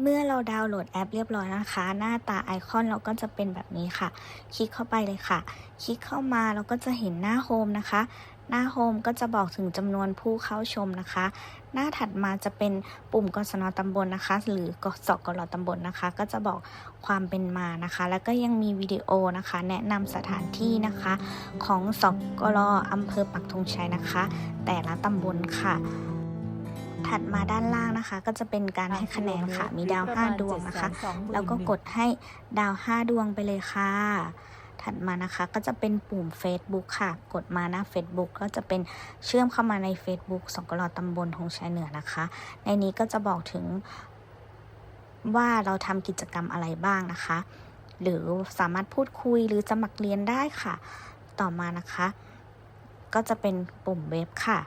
เมื่อเราดาวน์โหลดแอปเรียบร้อยนะคะ หน้าตาไอคอนเราก็จะเป็นแบบนี้ค่ะ คลิกเข้าไปเลยค่ะ คลิกเข้ามาเราก็จะเห็นหน้าโฮมนะคะ หน้าโฮมก็จะบอกถึงจำนวนผู้เข้าชมนะคะ หน้าถัดมาจะเป็นปุ่มกศนตำบลนะคะ หรือกสกลตำบลนะคะ ก็จะบอกความเป็นมานะคะ แล้วก็ยังมีวิดีโอนะคะ แนะนำสถานที่นะคะ ของสกลอำเภอปักธงชัยนะคะ แต่ละตำบลค่ะ ถัดมาด้านล่างนะคะ ก็จะเป็นการให้คะแนนค่ะ มีดาว 5 ดวงนะคะ แล้วก็กดให้ดาว 5 ดวงไปเลยค่ะ ถัดมานะคะก็จะเป็นปุ่ม Facebook ค่ะ กดมาหน้า Facebook ก็จะเป็นเชื่อมเข้ามาใน Facebook สกลตำบลธงชัยเหนือนะคะ ในนี้ก็จะบอกถึงว่าเราทำกิจกรรมอะไรบ้างนะคะ หรือสามารถพูดคุยหรือสมัครเรียนได้ค่ะ ต่อมานะคะ ก็จะเป็นปุ่มเว็บค่ะ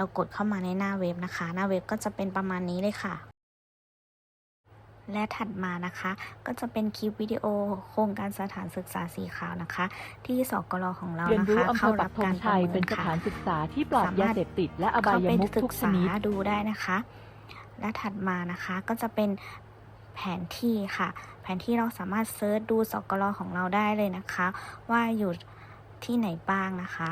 เรากดเข้ามาในหน้าเว็บนะคะ หน้าเว็บก็จะเป็นประมาณนี้เลยค่ะ และถัดมานะคะ ก็จะเป็นคลิปวิดีโอโครงการสถานศึกษาสีขาวนะคะ ที่สกลของเราเรียนนะรู้คะอำเภเข้าอปัรักบธงการประชัยเมิเป็นนสค่ะถานศึกษาที่ปลอดสามารถยาเสพติดและอบาเข้ายไปมุขศึทุกกชษานิดดูได้นะคะ และถัดมานะคะก็จะเป็นแผนที่ค่ะ แผนที่เราสามารถเซิร์ชดูสกลของเราได้เลยนะคะ ว่าอยู่ที่ไหนบ้างนะคะ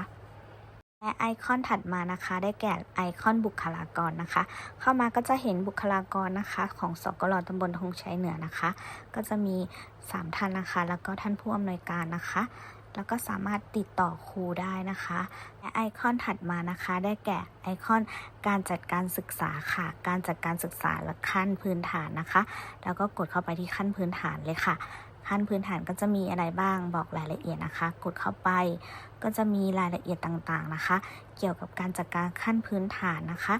และไอคอนถัดมานะคะ ได้แก่ไอคอนบุคลากรนะคะ เข้ามาก็จะเห็นบุคลากรนะคะ ของสกลตำบลธงชัยเหนือนะคะ ก็จะมี 3 ท่านนะคะ แล้วก็ท่านผู้อำนวยการนะคะ แล้วก็สามารถติดต่อครูได้นะคะ และไอคอนถัดมานะคะ ได้แก่ไอคอนการจัดการศึกษาค่ะ การจัดการศึกษาและขั้นพื้นฐานนะคะ แล้วก็กดเข้าไปที่ขั้นพื้นฐานเลยค่ะ ขั้นพื้นฐานก็จะมีอะไรบ้างบอกรายละเอียดนะคะ กดเข้าไปก็จะมีรายละเอียดต่างๆนะคะ เกี่ยวกับการจัดการขั้นพื้นฐานนะคะ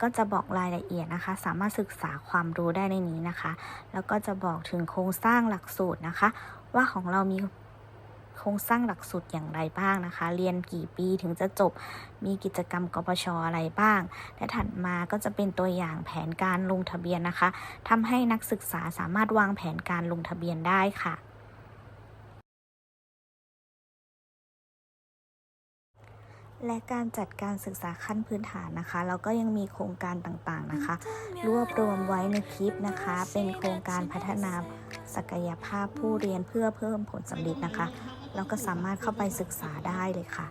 ก็จะบอกรายละเอียดนะคะ สามารถศึกษาความรู้ได้ในนี้นะคะ แล้วก็จะบอกถึงโครงสร้างหลักสูตรนะคะ ว่าของเรามี โครงสร้างหลักสูตรอย่างไรบ้างนะคะ เรียนกี่ปีถึงจะจบ มีกิจกรรมกปชอะไรบ้าง และถัดมาก็จะเป็นตัวอย่างแผนการลงทะเบียนนะคะทำให้นักศึกษาสามารถวางแผนการลงทะเบียนได้ค่ะและการจัดการศึกษาขั้นพื้นฐานนะคะ เราก็ยังมีโครงการต่างๆนะคะ รวบรวมไว้ในคลิปนะคะ เป็นโครงการพัฒนาศักยภาพผู้เรียนเพื่อเพิ่มผลสำเร็จนะคะ เราก็สามารถเข้าไปศึกษาได้เลยค่ะ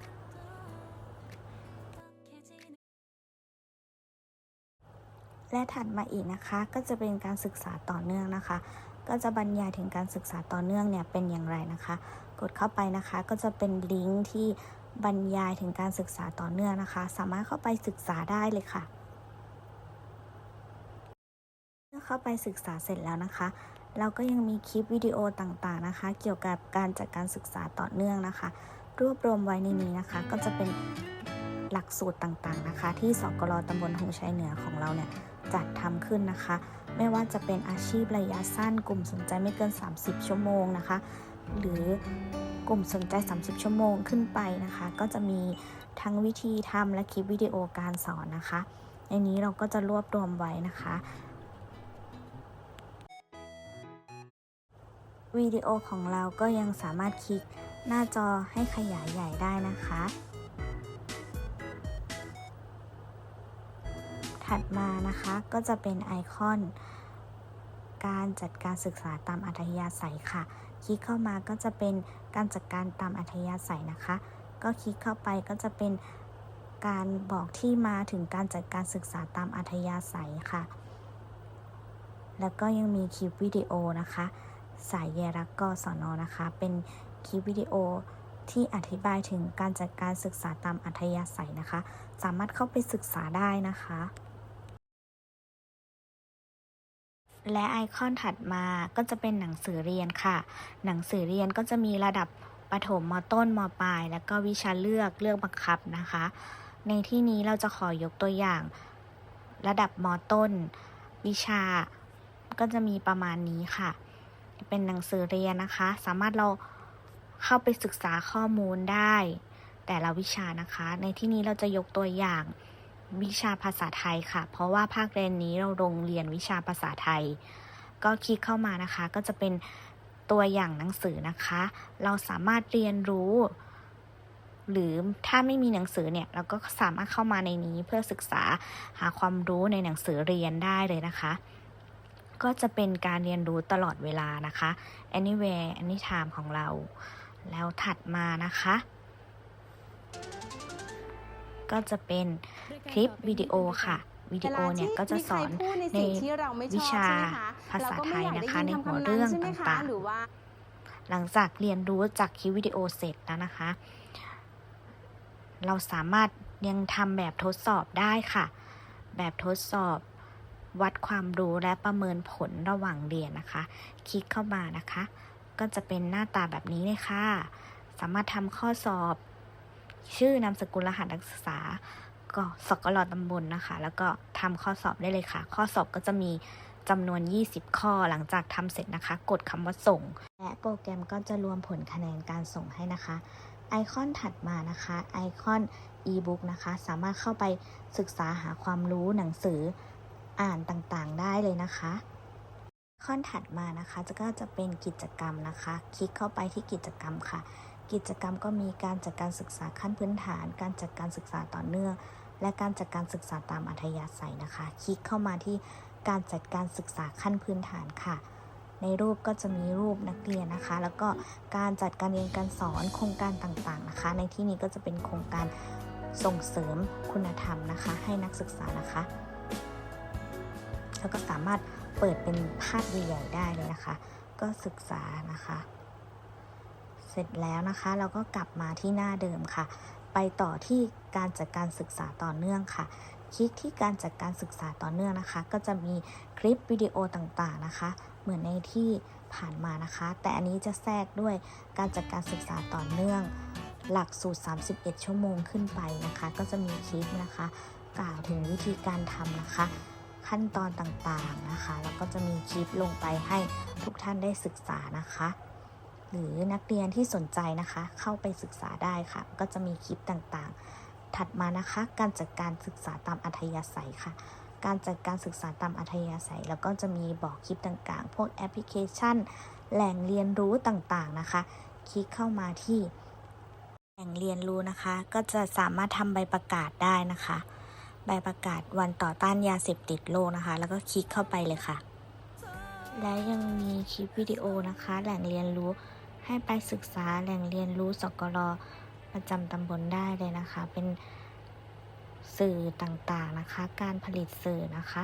และถัดมาอีกนะคะก็จะเป็นการศึกษาต่อเนื่องนะคะ ก็จะบรรยายถึงการศึกษาต่อเนื่องเนี่ยเป็นอย่างไรนะคะ กดเข้าไปนะคะก็จะเป็นลิงก์ที่บรรยายถึงการศึกษาต่อเนื่องนะคะ สามารถเข้าไปศึกษาได้เลยค่ะ เมื่อเข้าไปศึกษาเสร็จแล้วนะคะ เราก็ยังมีคลิปวิดีโอต่างๆนะคะ เกี่ยวกับการจัดการศึกษาต่อเนื่องนะคะ รวบรวมไว้ในนี้นะคะ ก็จะเป็นหลักสูตรต่างๆนะคะ ที่สกลตำบลหงชัยเหนือของเราเนี่ยจัดทำขึ้นนะคะ ไม่ว่าจะเป็นอาชีพระยะสั้น กลุ่มสนใจไม่เกิน 30 ชั่วโมงนะคะ หรือกลุ่มสนใจ 30 ชั่วโมงขึ้นไปนะคะ ก็จะมีทั้งวิธีทำและคลิปวิดีโอการสอนนะคะในนี้เราก็จะรวบรวมไว้นะคะ วิดีโอของเราก็ยังสามารถคลิกหน้าจอให้ขยายใหญ่ได้นะคะ ถัดมานะคะก็จะเป็นไอคอน การจัดการศึกษาตามอัธยาศัยค่ะ คลิกเข้ามาก็จะเป็นการจัดการตามอัธยาศัยนะคะ ก็คลิกเข้าไปก็จะเป็นการบอกที่มาถึงการจัดการศึกษาตามอัธยาศัยค่ะ แล้วก็ยังมีคลิปวิดีโอนะคะ สายเยรักกศนนะคะ เป็นคลิปวิดีโอที่อธิบายถึงการจัดการศึกษาตามอัธยาศัยนะคะ สามารถเข้าไปศึกษาได้นะคะ และไอคอนถัดมาก็จะเป็นหนังสือเรียนค่ะ หนังสือเรียนก็จะมีระดับประถมมต้นมปลาย แล้วก็วิชาเลือกเลือกบังคับนะคะ ในที่นี้เราจะขอยกตัวอย่าง ระดับมต้น วิชาก็จะมีประมาณนี้ค่ะ เป็นหนังสือเรียนนะคะ สามารถเราเข้าไปศึกษาข้อมูลได้ แต่ละวิชานะคะ ในที่นี้เราจะยกตัวอย่างวิชาภาษาไทยค่ะ เพราะว่าภาคเรียนนี้เราลงเรียนวิชาภาษาไทย ก็คลิกเข้ามานะคะ ก็จะเป็นตัวอย่างหนังสือนะคะ เราสามารถเรียนรู้ หรือถ้าไม่มีหนังสือเนี่ย เราก็สามารถเข้ามาในนี้เพื่อศึกษาหาความรู้ในหนังสือเรียนได้เลยนะคะ ก็จะเป็นการเรียนรู้ตลอดเวลานะคะ anywhere anytime ของเรา แล้วถัดมานะคะ ก็จะเป็นคลิปวิดีโอค่ะวิดีโอเนี่ยก็จะสอนในที่เราไม่ชอบวิชาใช่ไหมคะภาษาไทยนะคะเราในก็หัวไม่เรื่ยาอกงได้ยินคำคำนั้นใช่ไหมคะต่างๆหรือว่าหลังจากเรียนรู้จากคลิปวิดีโอเสร็จแล้วนะคะ เราสามารถยังทำแบบทดสอบได้ค่ะ แบบทดสอบ วัดความรู้และประเมินผลระหว่างเรียนนะคะ คลิกเข้ามานะคะ ก็จะเป็นหน้าตาแบบนี้เลยค่ะ สามารถทำข้อสอบ ชื่อนามสกุลรหัสนักศึกษา ก็สกลตำบลนะคะ แล้วก็ทำข้อสอบได้เลยค่ะ ข้อสอบก็จะมีจำนวน 20 ข้อหลังจากทำเสร็จนะคะ กดคำว่าส่ง และโปรแกรมก็จะรวมผลคะแนนการส่งให้นะคะ ไอคอนถัดมานะคะ ไอคอน e-book นะคะ สามารถเข้าไปศึกษาหาความรู้หนังสือ อ่านต่างๆได้เลยนะคะไอคอถัดมานะคะจะก็จะเป็นกิจกรรมนะคะ คลิกเข้าไปที่กิจกรรมค่ะ กิจกรรมก็มีการจัดการศึกษาขั้นพื้นฐาน การจัดการศึกษาต่อเนื่อง และการจัดการศึกษาตามอัธยาศัยนะคะ คลิกเข้ามาที่การจัดการศึกษาขั้นพื้นฐานค่ะ ในรูปก็จะมีรูปนักเรียนนะคะ แล้วก็การจัดการเรียนการสอนโครงการต่างๆนะคะ ในที่นี้ก็จะเป็นโครงการส่งเสริมคุณธรรมนะคะ ให้นักศึกษานะคะ แล้วก็สามารถเปิดเป็นภาพใหญ่ๆได้เลยนะคะ ก็ศึกษานะคะ เสร็จแล้วนะคะเราก็กลับมาที่หน้าเดิมค่ะ ไปต่อที่การจัดการศึกษาต่อเนื่องค่ะ คลิกที่การจัดการศึกษาต่อเนื่องนะคะ ก็จะมีคลิปวิดีโอต่างๆนะคะ เหมือนในที่ผ่านมานะคะ แต่อันนี้จะแทรกด้วยการจัดการศึกษาต่อเนื่อง หลักสูตร 31 ชั่วโมงขึ้นไปนะคะ ก็จะมีคลิปนะคะ กล่าวถึงวิธีการทำนะคะ ขั้นตอนต่างๆนะคะ แล้วก็จะมีคลิปลงไปให้ทุกท่านได้ศึกษานะคะ หรือนักเรียนที่สนใจนะคะ เข้าไปศึกษาได้ค่ะ ก็จะมีคลิปต่างๆ ถัดมานะคะ การจัดการศึกษาตามอัธยาศัยค่ะ การจัดการศึกษาตามอัธยาศัย แล้วก็จะมีบอกคลิปต่างๆ พวกแอปพลิเคชัน แหล่งเรียนรู้ต่างๆนะคะ คลิกเข้ามาที่แหล่งเรียนรู้นะคะ ก็จะสามารถทำใบประกาศได้นะคะ ใบประกาศวันต่อต้านยาเสพติดโลกนะคะ แล้วก็คลิกเข้าไปเลยค่ะ และยังมีคลิปวิดีโอนะคะ แหล่งเรียนรู้ให้ไปศึกษาแหล่งเรียนรู้สกลประจำตำบลได้เลยนะคะ เป็นสื่อต่างๆนะคะ การผลิตสื่อนะคะ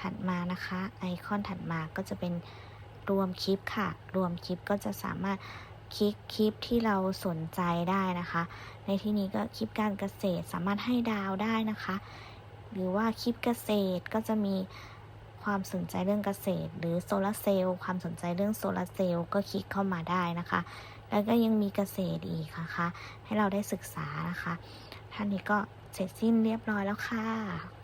ถัดมานะคะ ไอคอนถัดมาก็จะเป็นรวมคลิปค่ะ รวมคลิปก็จะสามารถ คลิกคลิปที่เราสนใจได้นะคะ ในที่นี้ก็คลิปการเกษตรสามารถให้ดาวได้นะคะ หรือว่าคลิปเกษตรก็จะมีความสนใจเรื่องเกษตร หรือโซลาร์เซลล์ความสนใจเรื่องโซลาร์เซลล์ก็คลิกเข้ามาได้นะคะ แล้วก็ยังมีเกษตรอีกนะคะ ให้เราได้ศึกษานะคะท่านนี้ก็เสร็จสิ้นเรียบร้อยแล้วค่ะ